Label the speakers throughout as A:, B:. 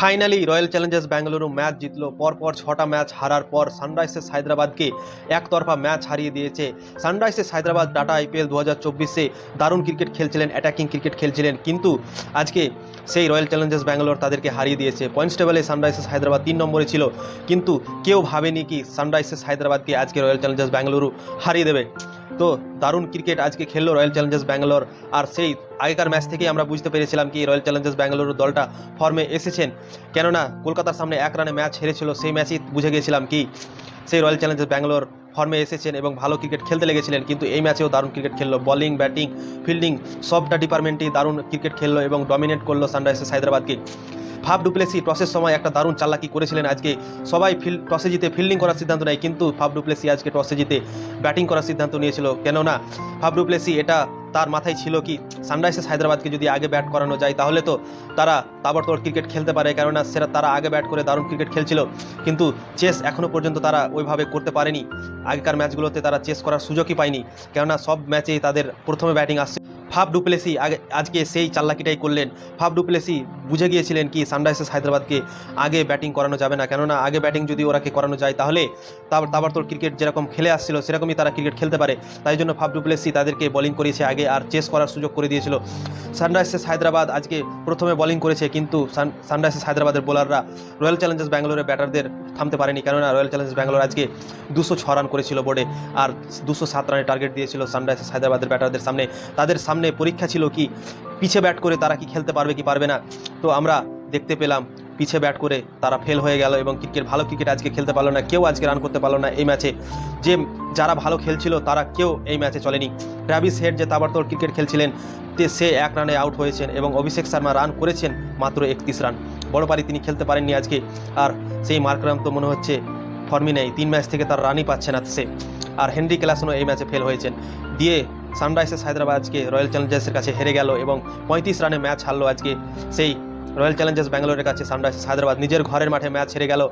A: Finally Royal Challengers Bengaluru match জিতলো। পরপর ছটা ম্যাচ হারার পর সানরাইজার্স হায়দ্রাবাদকে একতরফা ম্যাচ হারিয়ে দিয়েছে। সানরাইজার্স হায়দ্রাবাদ টাটা আইপিএল দু হাজার চব্বিশে দারুণ ক্রিকেট খেলছিলেন অ্যাটাকিং ক্রিকেট খেলছিলেন। কিন্তু আজকে সেই রয়্যাল চ্যালেঞ্জার্স ব্যাঙ্গালোর তাদেরকে হারিয়ে দিয়েছে। পয়েন্টস টেবলে সানরাইজার্স হায়দ্রাবাদ তিন নম্বরে ছিল। কিন্তু কেউ ভাবেনি কি সানরাইজার্স হায়দ্রাবাদকে আজকে রয়্যাল চ্যালেঞ্জার্স ব্যাঙ্গালুরু হারিয়ে দেবে। তো দারুণ ক্রিকেট আজকে খেললো রয়্যাল চ্যালেঞ্জার্স ব্যাঙ্গালোর আর সেই আগেকার ম্যাচ থেকেই আমরা বুঝতে পেরেছিলাম কি রয়্যাল চ্যালেঞ্জার্স ব্যাঙ্গালোর দলটা ফর্মে এসেছেন। কেননা কলকাতার সামনে এক রানে ম্যাচ হেরেছিল, সেই ম্যাচই বুঝে গিয়েছিলাম কি সেই রয়্যাল চ্যালেঞ্জার্স ব্যাঙ্গালোর ফর্মে এসেছেন এবং ভালো ক্রিকেট খেলতে লেগেছিলেন। কিন্তু এই ম্যাচেও দারুণ ক্রিকেট খেললো। বলিং ব্যাটিং ফিল্ডিং সবটা ডিপার্টমেন্টেই দারুণ ক্রিকেট খেললো এবং ডমিনেট করল সানরাইজার্স হায়দ্রাবাদকে ফাফ ডুপ্লেসি টসের সময় একটা দারুণ চালাকি করেছিলেন আজকে। সবাই ফিল টসে জিতে ফিল্ডিং করার সিদ্ধান্ত নেয়, কিন্তু ফাফ ডুপ্লেসি আজকে টসে জিতে ব্যাটিং করার সিদ্ধান্ত নিয়েছিল। কেননা ফাফ ডুপ্লেসি এটা তার মাথায় ছিল কি সানরাইজার্স হায়দ্রাবাদকে যদি আগে ব্যাট করানো যায়, তাহলে তো তারা তাবড়তোড় ক্রিকেট খেলতে পারে। কেননা সেটা তারা আগে ব্যাট করে দারুণ ক্রিকেট খেলছিল, কিন্তু চেস এখনও পর্যন্ত তারা ওইভাবে করতে পারেনি। আগেকার ম্যাচগুলোতে তারা চেস করার সুযোগই পায়নি। কেননা, সব ম্যাচেই তাদের প্রথমে ব্যাটিং আসছে। ফাফ ডুপ্লেসি আগে আজকে সেই চাল্লাকিটাই করলেন। ফাফ ডুপ্লেসি বুঝে গিয়েছিলেন কি সানরাইজার্স হায়দ্রাবাদকে আগে ব্যাটিং করানো যাবে না। কেননা আগে ব্যাটিং যদি ওরাকে করানো যায় তাহলে তারপর তোর ক্রিকেট যেরকম খেলে আসছিল, সেরকমই তারা ক্রিকেট খেলতে পারে। তাই জন্য ফাফ ডুপ্লেসি তাদেরকে বোলিং করিয়েছে আগে আর চেস করার সুযোগ করে দিয়েছিল। সানরাইজার্স হায়দ্রাবাদ আজকে প্রথমে বোলিং করেছে, কিন্তু সান সানরাইজার্স হায়দ্রাবাদের বোলাররা রয়্যাল চ্যালেঞ্জার্স ব্যাঙ্গালোরের ব্যাটারদের থামতে পারেনি। কেননা রয়্যাল চ্যালেঞ্জার্স ব্যাঙ্গালোর আজকে দুশো ছ রান করেছিল বোর্ডে আর দুশো সাত রানের টার্গেট দিয়েছিল সানরাইজার্স হায়দ্রাবাদের ব্যাটারদের সামনে। তাদের সামনে পরীক্ষা ছিল কি, পিছে ব্যাট করে তারা কি খেলতে পারবে কি পারবে না, তো আমরা দেখতে পেলাম পিছে ব্যাট করে তারা ফেল হয়ে গেল এবং ক্রিকেট ভালো ক্রিকেট আজকে খেলতে পারল না, কেউ আজকে রান করতে পারল না এই ম্যাচে যে যারা ভালো খেলছিল তারা কেউ এই ম্যাচে চলেনি। ট্রাভিস হেড যে তাবারতোড় ক্রিকেট খেলছিলেন, তে সে এক রানে আউট হয়েছেন এবং অভিষেক শর্মা রান করেছেন মাত্র একত্রিশ রান বড় পারি তিনি খেলতে পারেননি আজকে। আর সেই মার্করাম তো মনে হচ্ছে ফর্মই নেই, তিন ম্যাচ থেকে তার রানই পাচ্ছে না সে। আর হেনরি ক্লাসনও এই ম্যাচে ফেল হয়েছেন। দিয়ে সানরাইজার্স হায়দ্রাবাদ আজকে রয়্যাল চ্যালেঞ্জার্সের কাছে হেরে গেল এবং পঁয়ত্রিশ রানে ম্যাচ হারলো আজকে সেই রয়্যাল চ্যালেঞ্জার্স ব্যাঙ্গালোরের কাছে সানরাইজার্স হায়দ্রাবাদ নিজের ঘরের মাঠে ম্যাচ হেরে গেল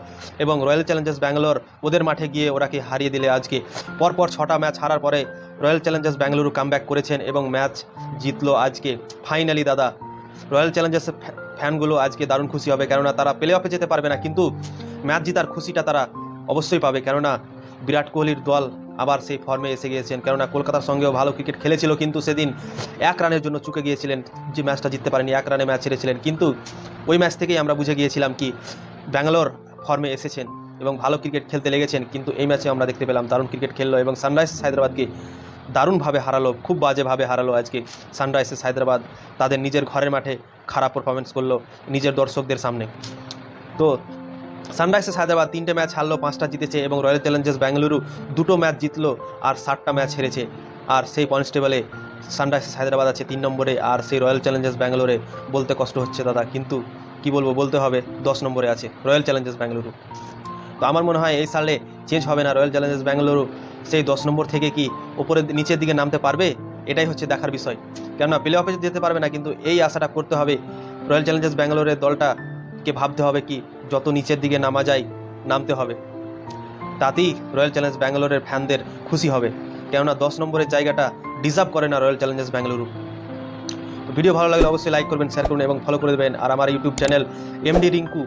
A: এবং রয়্যাল চ্যালেঞ্জার্স ব্যাঙ্গালোর ওদের মাঠে গিয়ে ওরাকে হারিয়ে দিলে আজকে? পরপর ছটা ম্যাচ হারার পরে রয়্যাল চ্যালেঞ্জার্স ব্যাঙ্গালুরু কামব্যাক করেছেন এবং ম্যাচ জিতলো আজকে। ফাইনালি দাদা, রয়্যাল চ্যালেঞ্জার্সের ফ্যানগুলো আজকে দারুণ খুশি হবে কেননা তারা প্লে অফে যেতে পারবে না, কিন্তু ম্যাচ জিতার খুশিটা তারা অবশ্যই পাবে। কেননা বিরাট কোহলির দল আবার সেই ফর্মে এসে গিয়েছেন। কেননা কলকাতার সঙ্গেও ভালো ক্রিকেট খেলেছিল কিন্তু সেদিন এক রানের জন্য চুকে গিয়েছিলেন যে ম্যাচটা জিততে পারেনি, এক রানে ম্যাচ হেরেছিলেন। কিন্তু ওই ম্যাচ থেকেই আমরা বুঝে গিয়েছিলাম কি ব্যাঙ্গালোর ফর্মে এসেছেন এবং ভালো ক্রিকেট খেলতে লেগেছেন, কিন্তু এই ম্যাচে আমরা দেখতে পেলাম দারুণ ক্রিকেট খেললো এবং সানরাইজার্স হায়দ্রাবাদকে দারুণভাবে হারালো, খুব বাজেভাবে হারালো আজকে সানরাইজার্স হায়দ্রাবাদ। তাদের নিজের ঘরের মাঠে খারাপ পারফরমেন্স করল নিজের দর্শকদের সামনে। তো সানরাইজার্স হায়দ্রাবাদ তিনটে ম্যাচ হারলো, পাঁচটা জিতেছে এবং রয়্যাল চ্যালেঞ্জার্স ব্যাঙ্গালুরু দুটো ম্যাচ জিতলো আর সাতটা ম্যাচ হেরেছে। আর সেই পয়েন্টস টেবলে সানরাইজার্স হায়দ্রাবাদ আছে তিন নম্বরে আর সেই রয়্যাল চ্যালেঞ্জার্স ব্যাঙ্গালোরে বলতে কষ্ট হচ্ছে দাদা, কিন্তু কি বলব বলতে হবে, দশ নম্বরে আছে রয়্যাল চ্যালেঞ্জার্স ব্যাঙ্গালুরু। তো আমার মনে হয় এই সালে চেঞ্জ হবে না, রয়্যাল চ্যালেঞ্জার্স ব্যাঙ্গালুরু সেই দশ নম্বর থেকে কি ওপরের নিচের দিকে নামতে পারবে? এটাই হচ্ছে দেখার বিষয়। কেননা প্লে অফে যেতে পারবে না, কিন্তু এই আশাটা করতে হবে রয়্যাল চ্যালেঞ্জার্স ব্যাঙ্গালোরের দলটাকে ভাবতে হবে কি, যত নিচের দিকে নামা যায়, নামতে হবে। তাতেই রয়্যাল চ্যালেঞ্জ ব্যাঙ্গালোরের ফ্যানদের খুশি হবে। কেননা দশ নম্বরের জায়গাটা ডিজার্ভ করে না রয়্যাল চ্যালেঞ্জার্স ব্যাঙ্গালুরু ভিডিও ভালো লাগলে অবশ্যই লাইক করবেন শেয়ার করুন এবং ফলো করে দেবেন। আর আমার ইউটিউব চ্যানেল এমডি রিঙ্কু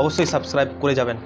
A: অবশ্যই সাবস্ক্রাইব করে যাবেন।